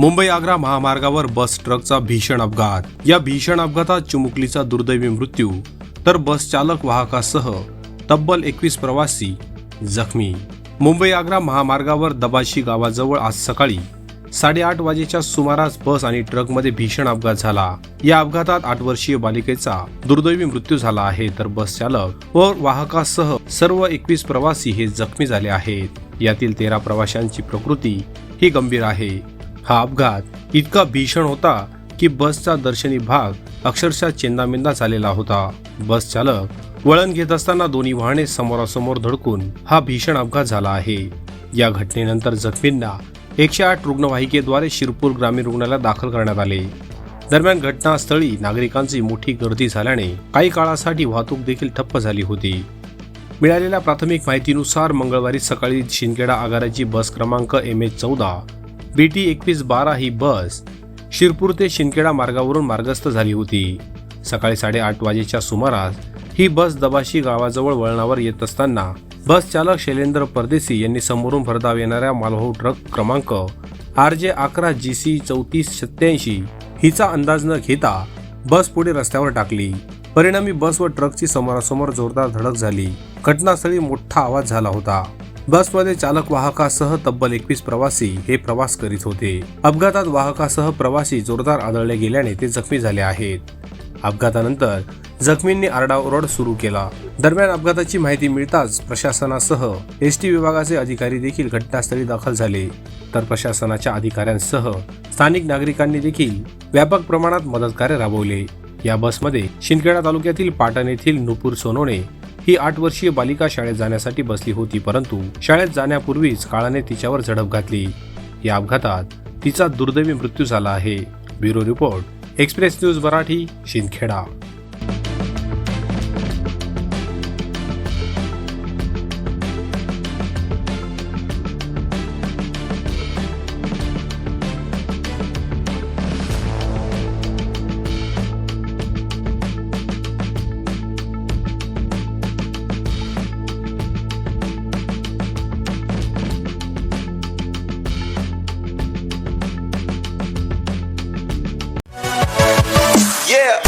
मुंबई आग्रा महामार्गावर बस ट्रकचा भीषण अपघात. या भीषण अपघातात चिमुकलीचा दुर्दैवी मृत्यू तर बस चालक वाहकासह तब्बल एकवीस प्रवासी जखमी. मुंबई आग्रा महामार्गावर दबाशी गावाजवळ आज सकाळी साडेआठ वाजेच्या सुमारास बस आणि ट्रकमध्ये भीषण अपघात झाला. या अपघातात आठ वर्षीय बालिकेचा दुर्दैवी मृत्यू झाला आहे तर बस चालक व वाहकासह सर्व एकवीस प्रवासी हे जखमी झाले आहेत. यातील तेरा प्रवाशांची प्रकृती ही गंभीर आहे. हा अपघात इतका भीषण होता की बसचा दर्शनी भाग अक्षरशः चेंदामेंदा झालेला होता. बस चालक वळण घेत असताना दोन्ही वाहने समोरासमोर धडकून हा भीषण अपघात झाला आहे. या घटनेनंतर जखमींना एकशे आठ रुग्णवाहिकेद्वारे शिरपूर ग्रामीण रुग्णालयात दाखल करण्यात आले. दरम्यान घटनास्थळी नागरिकांची मोठी गर्दी झाल्याने काही काळासाठी वाहतूक देखील ठप्प झाली होती. मिळालेल्या प्राथमिक माहितीनुसार मंगळवारी सकाळी शिंदखेडा आगाराची बस क्रमांक एम एच चौदा बी टी एकवीस बारा ही बस शिरपूर ते शिंदखेडा मार्गावरून मार्गस्थ झाली होती. सकाळी साडेआठ वाजेच्या सुमारास ही बस दबाशी गावाजवळ वळणावर येत असताना बस चालक शैलेंद्र परदेशी यांनी समोरून भरधाव येणाऱ्या मालवाहू ट्रक क्रमांक आर जे अकरा जी सी चौतीस सत्याऐंशी हिचा अंदाज न घेता बस पुढे रस्त्यावर टाकली. परिणामी बस व ट्रकची समोरासमोर जोरदार धडक झाली. घटनास्थळी मोठा आवाज झाला होता. बसमध्ये चालक वाहकासह तब्बल एकवीस प्रवासी हे प्रवास करीत होते. अपघातात वाहकासह प्रवासी जोरदार आदळले गेल्याने ते जखमी झाले आहेत. अपघातानंतर जखमींनी आरडाओरड सुरू केला. दरम्यान अपघाताची माहिती मिळताच प्रशासनासह एस टी विभागाचे अधिकारी देखील घटनास्थळी दाखल झाले. तर प्रशासनाच्या अधिकाऱ्यांसह स्थानिक नागरिकांनी देखील व्यापक प्रमाणात मदतकार्य राबवले. या बसमध्ये शिंदखेडा तालुक्यातील पाटण येथील नुपूर सोनोने ही आठ वर्षीय बालिका शाळेत जाण्यासाठी बसली होती परंतु शाळेत जाण्यापूर्वीच काळाने तिच्यावर झडप घातली. या अपघातात तिचा दुर्दैवी मृत्यू झाला आहे. Bureau report express news Marathi Shindkheda. Yeah.